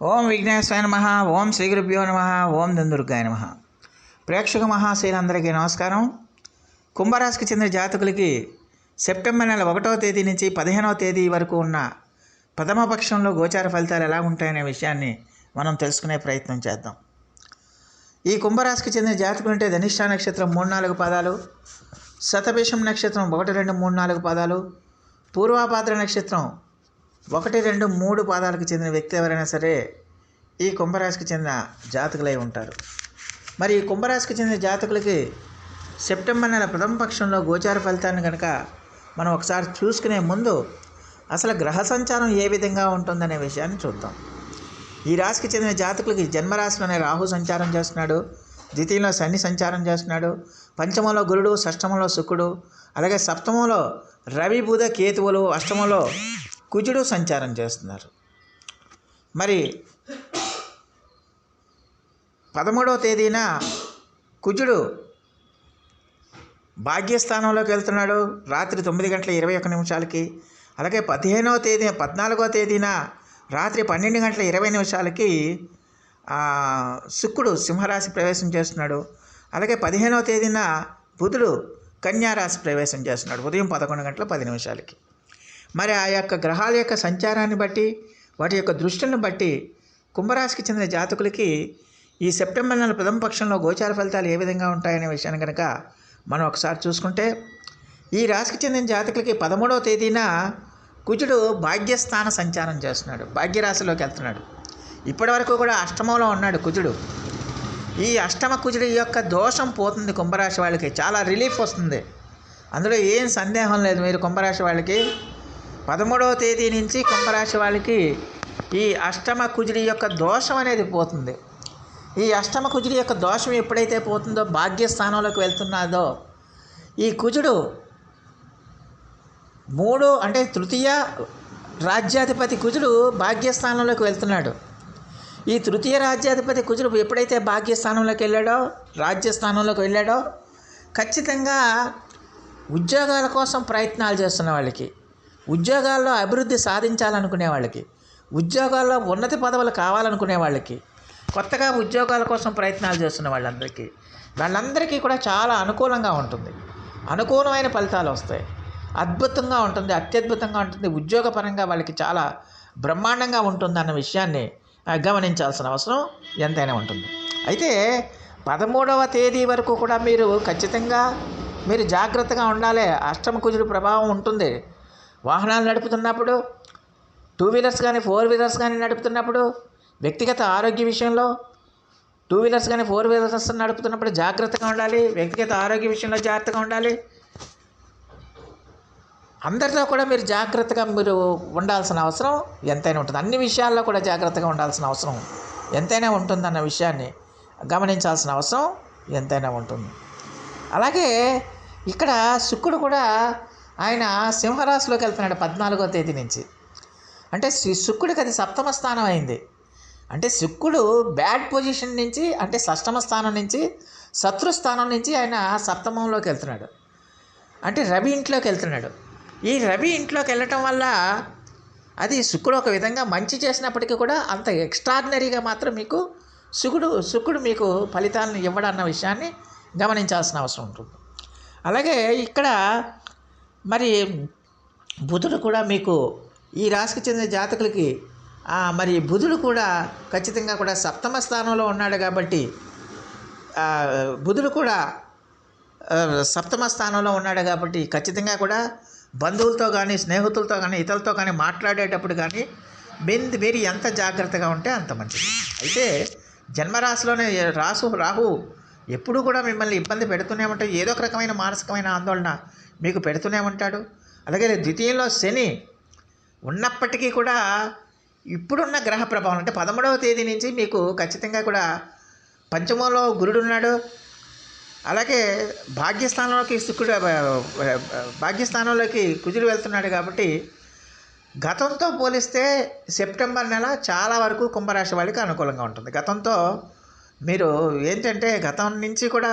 ఓం విఘ్నేశ్వరాయ నమ ఓం శ్రీ గురుభ్యో నమ ఓం దందుర్గాయ నమ. ప్రేక్షక మహాశీలందరికీ నమస్కారం. కుంభరాశికి చెందిన జాతకులకి సెప్టెంబర్ నెల ఒకటవ తేదీ నుంచి పదిహేనవ తేదీ వరకు ఉన్న ప్రథమ పక్షంలో గోచార ఫలితాలు ఎలా ఉంటాయనే విషయాన్ని మనం తెలుసుకునే ప్రయత్నం చేద్దాం. ఈ కుంభరాశికి చెందిన జాతకులు అంటే ధనిష్ట నక్షత్రం మూడు నాలుగు పాదాలు శతభిషం నక్షత్రం ఒకటి రెండు మూడు నాలుగు పాదాలు పూర్వాపాత్ర నక్షత్రం ఒకటి రెండు మూడు పాదాలకు చెందిన వ్యక్తి ఎవరైనా సరే ఈ కుంభరాశికి చెందిన జాతకులై ఉంటారు. మరి ఈ కుంభరాశికి చెందిన జాతకులకి సెప్టెంబర్ నెల ప్రథమ పక్షంలో గోచార ఫలితాన్ని కనుక మనం ఒకసారి చూసుకునే ముందు అసలు గ్రహ సంచారం ఏ విధంగా ఉంటుందనే విషయాన్ని చూద్దాం. ఈ రాశికి చెందిన జాతకులకి జన్మరాశిలోనే రాహు సంచారం చేస్తున్నాడు ద్వితీయంలో శని సంచారం చేస్తున్నాడు పంచమంలో గురుడు షష్టమంలో శుక్రుడు అలాగే సప్తమంలో రవి బుధ కేతువులు అష్టమంలో కుజుడు సంచారం చేస్తున్నారు. మరి పదమూడవ తేదీన కుజుడు భాగ్యస్థానంలోకి వెళ్తున్నాడు. రాత్రి తొమ్మిది గంటల ఇరవై ఒక్క నిమిషాలకి అలాగే పదిహేనవ తేదీ పద్నాలుగో తేదీన రాత్రి పన్నెండు గంటల ఇరవై నిమిషాలకి శుక్రుడు సింహరాశి ప్రవేశం చేస్తున్నాడు. అలాగే పదిహేనవ తేదీన బుధుడు కన్యారాశి ప్రవేశం చేస్తున్నాడు. ఉదయం పదకొండు గంటల పది నిమిషాలకి. మరి ఆ యొక్క గ్రహాల యొక్క సంచారాన్ని బట్టి వాటి యొక్క దృష్టిని బట్టి కుంభరాశికి చెందిన జాతకులకి ఈ సెప్టెంబర్ నెల ప్రథమ పక్షంలో గోచార ఫలితాలు ఏ విధంగా ఉంటాయనే విషయాన్ని కనుక మనం ఒకసారి చూసుకుంటే ఈ రాశికి చెందిన జాతకులకి పదమూడవ తేదీన కుజుడు భాగ్యస్థాన సంచారం చేస్తున్నాడు భాగ్యరాశిలోకి వెళ్తున్నాడు. ఇప్పటివరకు కూడా అష్టమంలో ఉన్నాడు కుజుడు. ఈ అష్టమ కుజుడి యొక్క దోషం పోతుంది కుంభరాశి వాళ్ళకి చాలా రిలీఫ్ వస్తుంది. అందులో ఏం సందేహం లేదు మీరు కుంభరాశి వాళ్ళకి. పదమూడవ తేదీ నుంచి కుంభరాశి వాళ్ళకి ఈ అష్టమ కుజుడి యొక్క దోషం అనేది పోతుంది. ఈ అష్టమ కుజుడి యొక్క దోషం ఎప్పుడైతే పోతుందో భాగ్యస్థానంలోకి వెళ్తున్నాదో ఈ కుజుడు మూడు అంటే తృతీయ రాజ్యాధిపతి కుజుడు భాగ్యస్థానంలోకి వెళ్తున్నాడు. ఈ తృతీయ రాజ్యాధిపతి కుజుడు ఎప్పుడైతే భాగ్యస్థానంలోకి వెళ్ళాడో రాజ్యస్థానంలోకి వెళ్ళాడో ఖచ్చితంగా ఉద్యోగాల కోసం ప్రయత్నాలు చేస్తున్న వాళ్ళకి ఉద్యోగాల్లో అభివృద్ధి సాధించాలనుకునే వాళ్ళకి ఉద్యోగాల్లో ఉన్నత పదవులు కావాలనుకునే వాళ్ళకి కొత్తగా ఉద్యోగాల కోసం ప్రయత్నాలు చేస్తున్న వాళ్ళందరికీ వాళ్ళందరికీ కూడా చాలా అనుకూలంగా ఉంటుంది. అనుకూలమైన ఫలితాలు వస్తాయి. అద్భుతంగా ఉంటుంది అత్యద్భుతంగా ఉంటుంది ఉద్యోగపరంగా వాళ్ళకి చాలా బ్రహ్మాండంగా ఉంటుంది అన్న విషయాన్ని గమనించాల్సిన అవసరం ఎంతైనా ఉంటుంది. అయితే పదమూడవ తేదీ వరకు కూడా మీరు ఖచ్చితంగా మీరు జాగ్రత్తగా ఉండాలి. అష్టమ కుజుడు ప్రభావం ఉంటుంది. వాహనాలు నడుపుతున్నప్పుడు టూ వీలర్స్ కానీ ఫోర్ వీలర్స్ కానీ నడుపుతున్నప్పుడు వ్యక్తిగత ఆరోగ్య విషయంలో టూ వీలర్స్ కానీ ఫోర్ వీలర్స్ నడుపుతున్నప్పుడు జాగ్రత్తగా ఉండాలి వ్యక్తిగత ఆరోగ్య విషయంలో జాగ్రత్తగా ఉండాలి. అందరితో కూడా మీరు జాగ్రత్తగా మీరు ఉండాల్సిన అవసరం ఎంతైనా ఉంటుంది. అన్ని విషయాల్లో కూడా జాగ్రత్తగా ఉండాల్సిన అవసరం ఎంతైనా ఉంటుందన్న విషయాన్ని గమనించాల్సిన అవసరం ఎంతైనా ఉంటుంది. అలాగే ఇక్కడ శుక్రుడు కూడా ఆయన సింహరాశిలోకి వెళ్తున్నాడు పద్నాలుగో తేదీ నుంచి. అంటే శుక్రుడికి అది సప్తమ స్థానం అయింది. అంటే శుక్రుడు బ్యాడ్ పొజిషన్ నుంచి అంటే షష్టమ స్థానం నుంచి శత్రు స్థానం నుంచి ఆయన సప్తమంలోకి వెళ్తున్నాడు. అంటే రవి ఇంట్లోకి వెళ్తున్నాడు. ఈ రవి ఇంట్లోకి వెళ్ళటం వల్ల అది శుక్రుడు ఒక విధంగా మంచి చేసినప్పటికీ కూడా అంత ఎక్స్ట్రాడినరీగా మాత్రం మీకు శుకుడు శుక్రుడు మీకు ఫలితాలను ఇవ్వడన్న విషయాన్ని గమనించాల్సిన అవసరం ఉంటుంది. అలాగే ఇక్కడ మరి బుధుడు కూడా మీకు ఈ రాశికి చెందిన జాతకులకి మరి బుధుడు కూడా ఖచ్చితంగా కూడా సప్తమ స్థానంలో ఉన్నాడు కాబట్టి బుధుడు కూడా సప్తమ స్థానంలో ఉన్నాడు కాబట్టి ఖచ్చితంగా కూడా బంధువులతో కానీ స్నేహితులతో కానీ ఇతరులతో కానీ మాట్లాడేటప్పుడు కానీ మీరు మీరు ఎంత జాగ్రత్తగా ఉంటే అంత మంచిది. అయితే జన్మరాశిలోనే రాసు రాహు ఎప్పుడు కూడా మిమ్మల్ని ఇబ్బంది పెడుతూనే ఉంటాయి. ఏదో ఒక రకమైన మానసికమైన ఆందోళన మీకు పెడుతూనే ఉంటాడు. అలాగే ద్వితీయంలో శని ఉన్నప్పటికీ కూడా ఇప్పుడున్న గ్రహ ప్రభావం అంటే పదమూడవ తేదీ నుంచి మీకు ఖచ్చితంగా కూడా పంచమంలో గురుడు ఉన్నాడు. అలాగే భాగ్యస్థానంలోకి శుక్రుడు భాగ్యస్థానంలోకి కుజుడు వెళ్తున్నాడు కాబట్టి గతంతో పోలిస్తే సెప్టెంబర్ నెల చాలా వరకు కుంభరాశి వాళ్ళకి అనుకూలంగా ఉంటుంది. గతంతో మీరు ఏంటంటే గతం నుంచి కూడా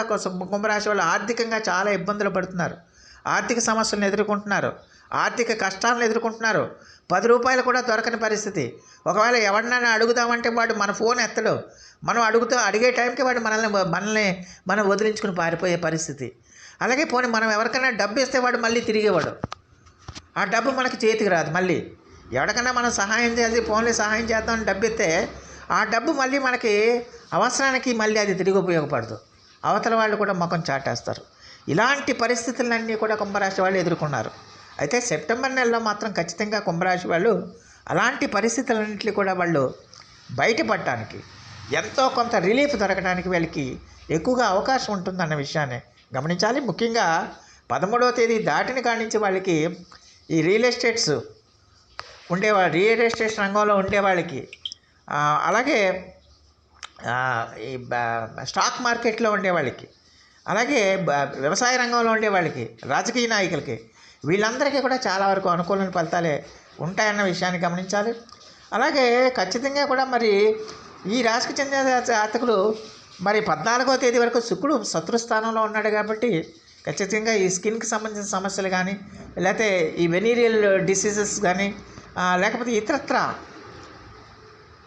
కుంభరాశి వాళ్ళు ఆర్థికంగా చాలా ఇబ్బందులు పడుతున్నారు. ఆర్థిక సమస్యలను ఎదుర్కొంటున్నారు. ఆర్థిక కష్టాలను ఎదుర్కొంటున్నారు. పది రూపాయలు కూడా దొరకని పరిస్థితి. ఒకవేళ ఎవరినైనా అడుగుదామంటే వాడు మన ఫోన్ ఎత్తడు. మనం అడుగుతూ అడిగే టైంకి వాడు మనల్ని మనల్ని మనం వదిలించుకుని పారిపోయే పరిస్థితి. అలాగే పోనీ మనం ఎవరికైనా డబ్బు ఇస్తే వాడు మళ్ళీ తిరిగేవాడు. ఆ డబ్బు మనకి చేతికి రాదు మళ్ళీ. ఎవరికైనా మనం సహాయం చేసి ఫోన్లో సహాయం చేద్దామని డబ్బు ఇస్తే ఆ డబ్బు మళ్ళీ మనకి అవసరానికి మళ్ళీ అది తిరిగి ఉపయోగపడదు. అవతల వాళ్ళు కూడా ముఖం చాటేస్తారు. ఇలాంటి పరిస్థితులన్నీ కూడా కుంభరాశి వాళ్ళు ఎదుర్కొన్నారు. అయితే సెప్టెంబర్ నెలలో మాత్రం ఖచ్చితంగా కుంభరాశి వాళ్ళు అలాంటి పరిస్థితులన్నింటినీ కూడా వాళ్ళు బయటపడటానికి ఎంతో కొంత రిలీఫ్ దొరకడానికి వీళ్ళకి ఎక్కువగా అవకాశం ఉంటుందన్న విషయాన్ని గమనించాలి. ముఖ్యంగా పదమూడవ తేదీ దాటిన కాడి వాళ్ళకి ఈ రియల్ ఎస్టేట్స్ ఉండేవాళ్ళు రియల్ ఎస్టేట్ రంగంలో ఉండే వాళ్ళకి అలాగే ఈ స్టాక్ మార్కెట్లో ఉండే వాళ్ళకి అలాగే బ- వ్యవసాయ రంగంలో ఉండే వాళ్ళకి రాజకీయ నాయకులకి వీళ్ళందరికీ కూడా చాలా వరకు అనుకూలమైన ఫలితాలే ఉంటాయన్న విషయాన్ని గమనించాలి. అలాగే ఖచ్చితంగా కూడా మరి ఈ రాశికి చెందిన జాతకులు మరి పద్నాలుగో తేదీ వరకు శుక్రుడు శత్రుస్థానంలో ఉన్నాడు కాబట్టి ఖచ్చితంగా ఈ స్కిన్కి సంబంధించిన సమస్యలు కానీ లేకపోతే ఈ వెనీరియల్ డిసీజెస్ కానీ లేకపోతే ఇతరత్ర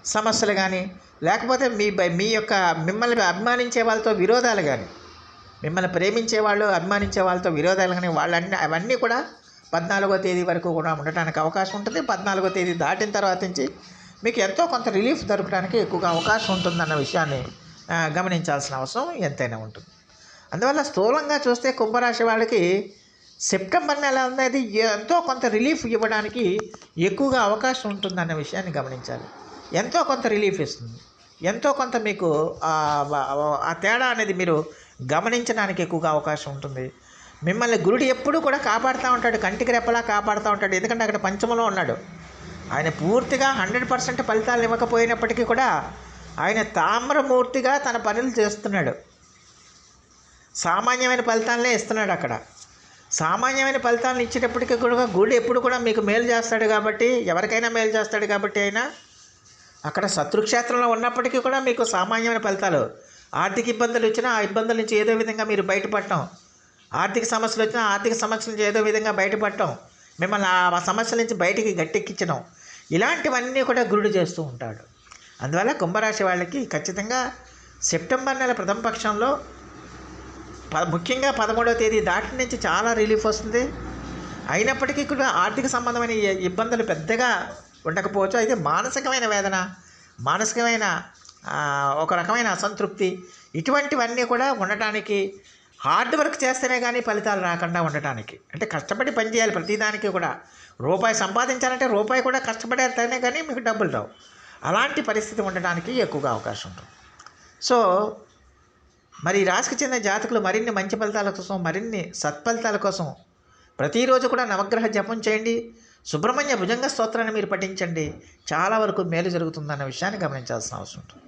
సమస్యలు కానీ లేకపోతే మీ మీ యొక్క మిమ్మల్ని అభిమానించే వాళ్ళతో విరోధాలు కానీ మిమ్మల్ని ప్రేమించే వాళ్ళు అభిమానించే వాళ్ళతో విరోధాలు కానీ వాళ్ళన్నీ అవన్నీ కూడా పద్నాలుగో తేదీ వరకు కూడా ఉండటానికి అవకాశం ఉంటుంది. పద్నాలుగో తేదీ దాటిన తర్వాత నుంచి మీకు ఎంతో కొంత రిలీఫ్ దొరకడానికి ఎక్కువగా అవకాశం ఉంటుందన్న విషయాన్ని గమనించాల్సిన అవసరం ఎంతైనా ఉంటుంది. అందువల్ల స్థూలంగా చూస్తే కుంభరాశి వాళ్ళకి సెప్టెంబర్ నెల అనేది ఎంతో కొంత రిలీఫ్ ఇవ్వడానికి ఎక్కువగా అవకాశం ఉంటుందన్న విషయాన్ని గమనించాలి. ఎంతో కొంత రిలీఫ్ ఇస్తుంది. ఎంతో కొంత మీకు ఆ తేడా అనేది మీరు గమనించడానికి ఎక్కువగా అవకాశం ఉంటుంది. మిమ్మల్ని గురుడు ఎప్పుడూ కూడా కాపాడుతూ ఉంటాడు. కంటికి రెప్పలా కాపాడుతూ ఉంటాడు. ఎందుకంటే అక్కడ పంచమలో ఉన్నాడు. ఆయన పూర్తిగా హండ్రెడ్ పర్సెంట్ ఫలితాలు ఇవ్వకపోయినప్పటికీ కూడా ఆయన తామ్రమూర్తిగా తన పనులు చేస్తున్నాడు. సామాన్యమైన ఫలితాలనే ఇస్తున్నాడు అక్కడ. సామాన్యమైన ఫలితాలను ఇచ్చేటప్పటికీ కూడా గుడి ఎప్పుడు కూడా మీకు మేలు చేస్తాడు కాబట్టి ఎవరికైనా మేలు చేస్తాడు కాబట్టి అయినా అక్కడ శత్రుక్షేత్రంలో ఉన్నప్పటికీ కూడా మీకు సామాన్యమైన ఫలితాలు ఆర్థిక ఇబ్బందులు వచ్చినా ఆ ఇబ్బందుల నుంచి ఏదో విధంగా మీరు బయటపడటం. ఆర్థిక సమస్యలు వచ్చినా ఆర్థిక సమస్యల నుంచి ఏదో విధంగా బయటపడటం. మిమ్మల్ని ఆ సమస్యల నుంచి బయటికి గట్టెక్కించడం. ఇలాంటివన్నీ కూడా గురుడు చేస్తూ ఉంటాడు. అందువల్ల కుంభరాశి వాళ్ళకి ఖచ్చితంగా సెప్టెంబర్ నెల ప్రథమ పక్షంలో ప ముఖ్యంగా పదమూడవ తేదీ దాటి నుంచి చాలా రిలీఫ్ వస్తుంది. అయినప్పటికీ కూడా ఆర్థిక సంబంధమైన ఇబ్బందులు పెద్దగా ఉండకపోవచ్చు. అయితే మానసికమైన వేదన మానసికమైన ఒక రకమైన అసంతృప్తి ఇటువంటివన్నీ కూడా ఉండటానికి హార్డ్ వర్క్ చేస్తేనే కానీ ఫలితాలు రాకుండా ఉండటానికి. అంటే కష్టపడి పనిచేయాలి ప్రతిదానికి కూడా. రూపాయి సంపాదించాలంటే రూపాయి కూడా కష్టపడేస్తేనే కానీ మీకు డబ్బులు రావు. అలాంటి పరిస్థితి ఉండడానికి ఎక్కువగా అవకాశం ఉంటుంది. సో మరి రాశికి చెందిన జాతకులు మరిన్ని మంచి ఫలితాల కోసం మరిన్ని సత్ఫలితాల కోసం ప్రతిరోజు కూడా నవగ్రహ జపం చేయండి. సుబ్రహ్మణ్య భుజంగ స్తోత్రాన్ని మీరు పఠించండి. చాలా వరకు మేలు జరుగుతుందన్న విషయాన్ని గమనించాల్సిన అవసరం ఉంటుంది.